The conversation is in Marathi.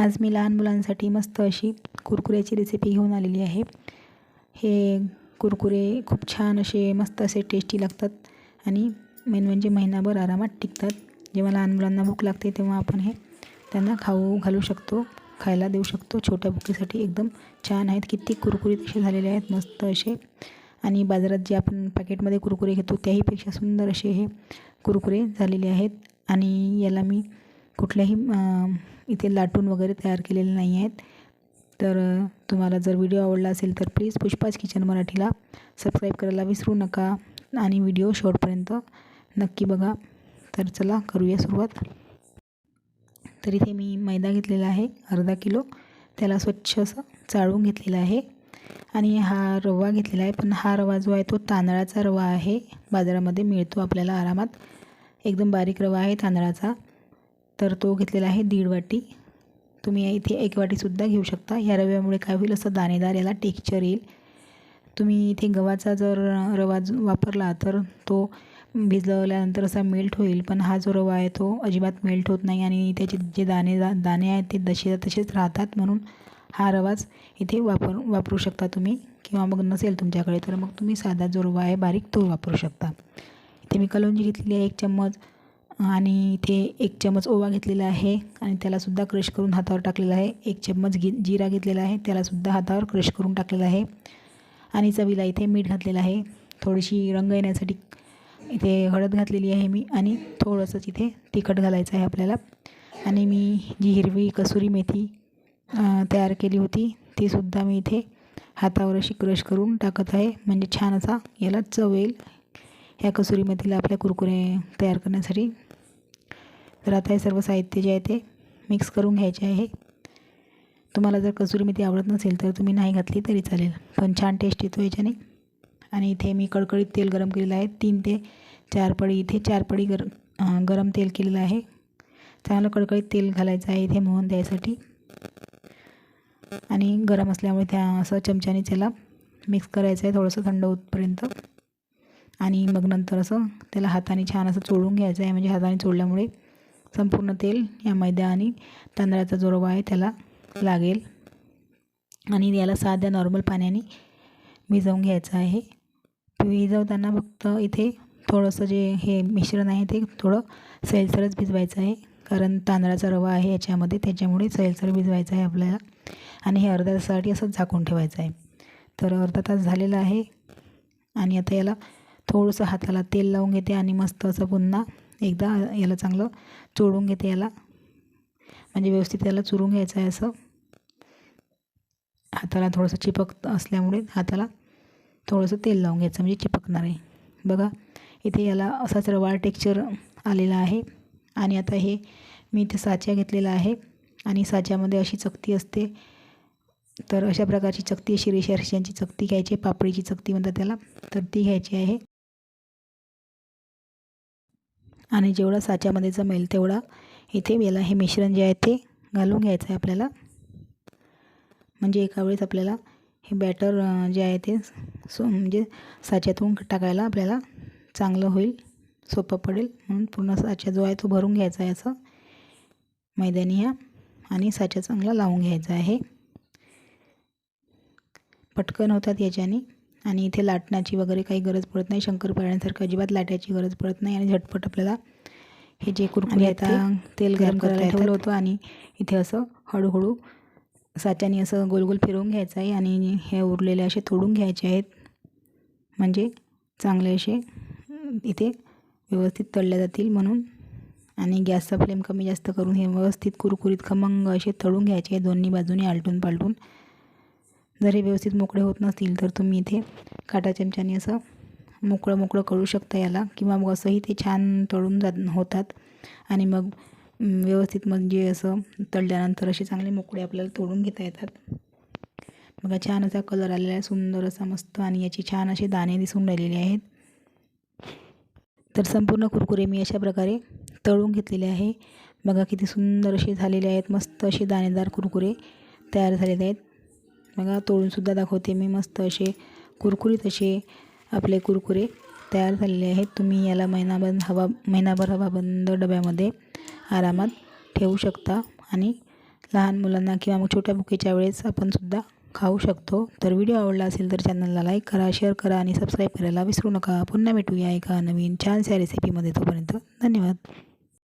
आज मी लहान मुलांसाठी मस्त अशी कुरकुऱ्याची रेसिपी घेऊन आलेली आहे. हे कुरकुरे खूप छान असे मस्त असे टेस्टी लागतात आणि मेन म्हणजे महिनाभर आरामात टिकतात. जेव्हा लहान मुलांना भूक लागते तेव्हा आपण हे त्यांना खाऊ घालू शकतो खायला देऊ शकतो. छोट्या भुकीसाठी एकदम छान आहेत. किती कुरकुरीत असे झालेले आहेत मस्त असे. आणि बाजारात जे आपण पॅकेटमध्ये कुरकुरे घेतो त्याहीपेक्षा सुंदर असे हे कुरकुरे झालेले आहेत. आणि याला मी कुठल्याही इथे लाटून वगैरे तयार केलेले नाही आहेत. तर तुम्हाला जर व्हिडिओ आवडला असेल तर प्लीज पुष्पाच किचन मराठीला सबस्क्राईब करायला विसरू नका आणि व्हिडिओ शेवटपर्यंत नक्की बघा. तर चला करूया सुरुवात. तर इथे मी मैदा घेतलेला आहे अर्धा किलो. त्याला स्वच्छ असं चाळून घेतलेला आहे. आणि हा रवा घेतलेला आहे पण हा रवा जो आहे तो तांदळाचा रवा आहे. बाजारामध्ये मिळतो आपल्याला आरामात. एकदम बारीक रवा आहे तांदळाचा. तर तो घेतलेला आहे दीड वाटी. तुम्ही इथे एक वाटीसुद्धा घेऊ शकता. ह्या रव्यामुळे काय होईल असं दाणेदार याला टेक्स्चर येईल. तुम्ही इथे गव्हाचा जर रवा वापरला तर तो भिजवल्यानंतर असा मेल्ट होईल. पण हा जो रवा आहे तो अजिबात मेल्ट होत नाही आणि त्याचे जे दाणे दाणे आहेत ते जसे तसेच राहतात. म्हणून हा रवाच इथे वापर वापरू शकता तुम्ही. किंवा मग नसेल तुमच्याकडे तर मग तुम्ही साधा जो रवा आहे बारीक तो वापरू शकता. इथे मी कलोंजी घेतलेली आहे एक चम्मच. आणि इथे एक चम्मच ओवा घेतलेला आहे आणि त्यालासुद्धा क्रश करून हातावर टाकलेला आहे. एक चम्मच घे जिरा घेतलेला आहे. त्यालासुद्धा हातावर क्रश करून टाकलेला आहे. आणि चवीला इथे मीठ घातलेलं आहे. थोडीशी रंग येण्यासाठी इथे हळद घातलेली आहे मी आणि थोडंसंच इथे तिखट घालायचं आहे आपल्याला. आणि मी जी हिरवी कसुरी मेथी तयार केली होती तीसुद्धा मी इथे हातावर अशी क्रश करून टाकत आहे. म्हणजे छान असा याला चव येईल. ह्या कसुरी मेथीला आपल्या कुरकुरे तयार करण्यासाठी तर आता हे सर्व साहित्य जे आहे ते मिक्स करून घ्यायचे आहे. तुम्हाला जर कसुरी मेथी आवडत नसेल तर तुम्ही नाही घातली तरी चालेल पण छान टेस्ट येतो याच्याने. आणि इथे मी कडकडीत तेल गरम केलेलं आहे तीन ते चार पडी इथे चार पडी गर गरम तेल केलेलं आहे. चांगलं कडकडीत तेल घालायचं आहे इथे मोहन द्यायसाठी आणि गरम असल्यामुळे त्या असं चमच्याने त्याला मिक्स करायचं आहे थोडंसं थंड होतपर्यंत. आणि मग नंतर असं त्याला हाताने छान असं चोळून घ्यायचं आहे म्हणजे हाताने चोळल्यामुळे संपूर्ण तेल या मैदा आणि तांदळाचा जो रवा आहे त्याला लागेल. आणि याला साध्या नॉर्मल पाण्याने भिजवून घ्यायचं आहे. भिजवताना फक्त इथे थोडंसं जे हे मिश्रण आहे ते थोडं सैलसरच भिजवायचं आहे. कारण तांदळाचा रवा आहे याच्यामध्ये त्याच्यामुळे सैलसर भिजवायचं आहे आपल्याला. आणि हे अर्ध्या तासासाठी असंच झाकून ठेवायचं आहे. तर अर्धा तास झालेला आहे. आणि आता याला थोडंसं हाताला तेल लावून घेते आणि मस्त असं पुन्हा एकदा याला चांगलं चोळून घेते याला. म्हणजे व्यवस्थित याला चुरून घ्यायचं आहे असं. हाताला थोडंसं चिपक असल्यामुळे हाताला थोडंसं तेल लावून घ्यायचं म्हणजे चिपकणार आहे. बघा इथे याला असाच रवाळ टेक्स्चर आलेला आहे. आणि आता हे मी इथे साच्या घेतलेला आहे. आणि साच्यामध्ये अशी चकती असते. तर अशा प्रकारची चकती अशी रेषा रेषांची चकती घ्यायची पापडीची चकती म्हणतात त्याला. तर ती घ्यायची आहे. आणि जेवढा साच्यामध्ये जमेल तेवढा इथे याला हे मिश्रण जे आहे ते घालून घ्यायचं आहे आपल्याला. म्हणजे एका वेळेस आपल्याला हे बॅटर जे आहे ते सो म्हणजे साच्यातून टाकायला आपल्याला चांगलं होईल सोपं पडेल. म्हणून पूर्ण साचा जो आहे तो भरून घ्यायचा आहे असं मैदानी ह्या. आणि साचा चांगला लावून घ्यायचा आहे. पटकन होतात याच्याने. आणि इथे लाटण्याची वगैरे काही गरज पडत नाही. शंकरपाळ्यांसारखं अजिबात लाटायची गरज पडत नाही आणि झटपट आपल्याला हे जे कुरकुरे आता तेल गरम करायला ठेवलं होतं आणि इथे असं हळूहळू साच्याने असं गोल गोल फिरवून घ्यायचं आहे आणि हे उरलेले असे तोडून घ्यायचे आहेत. म्हणजे चांगले असे इथे व्यवस्थित तळले जातील म्हणून. आणि गॅसचा फ्लेम कमी जास्त करून हे व्यवस्थित कुरकुरीत खमंग असे तळून घ्यायचे आहे दोन्ही बाजूने आलटून पालटून. जर हे व्यवस्थित मोकळे होत नसतील तर तुम्ही इथे काटा चमच्याने असं मोकळं मोकळं करू शकता याला. किंवा मग असंही ते छान तळून जात होतात. आणि मग व्यवस्थित म्हणजे असं तळल्यानंतर असे चांगले मोकळे आपल्याला तोडून घेता येतात. बघा छान असा कलर आलेला आहे सुंदर असा मस्त आणि याचे छान असे दाणे दिसून राहिलेले आहेत. तर संपूर्ण कुरकुरे मी अशा प्रकारे तळून घेतलेले आहे. बघा किती सुंदर असे झालेले आहेत मस्त असे दाणेदार कुरकुरे तयार झालेले आहेत. बघा तोडूनसुद्धा दाखवते मी मस्त असे कुरकुरीत असे आपले कुरकुरे तयार झालेले आहेत. तुम्ही याला महिनाबंद हवा महिनाभर हवाबंद डब्यामध्ये आरामात ठेवू शकता आणि लहान मुलांना किंवा मग छोट्या भुकेच्या वेळेस आपण सुद्धा खाऊ शकतो. तर व्हिडिओ आवडला असेल तर चॅनलला लाईक करा शेअर करा आणि सबस्क्राईब करायला विसरू नका. पुन्हा भेटूया एका नवीन छानशा रेसिपीमध्ये तोपर्यंत धन्यवाद.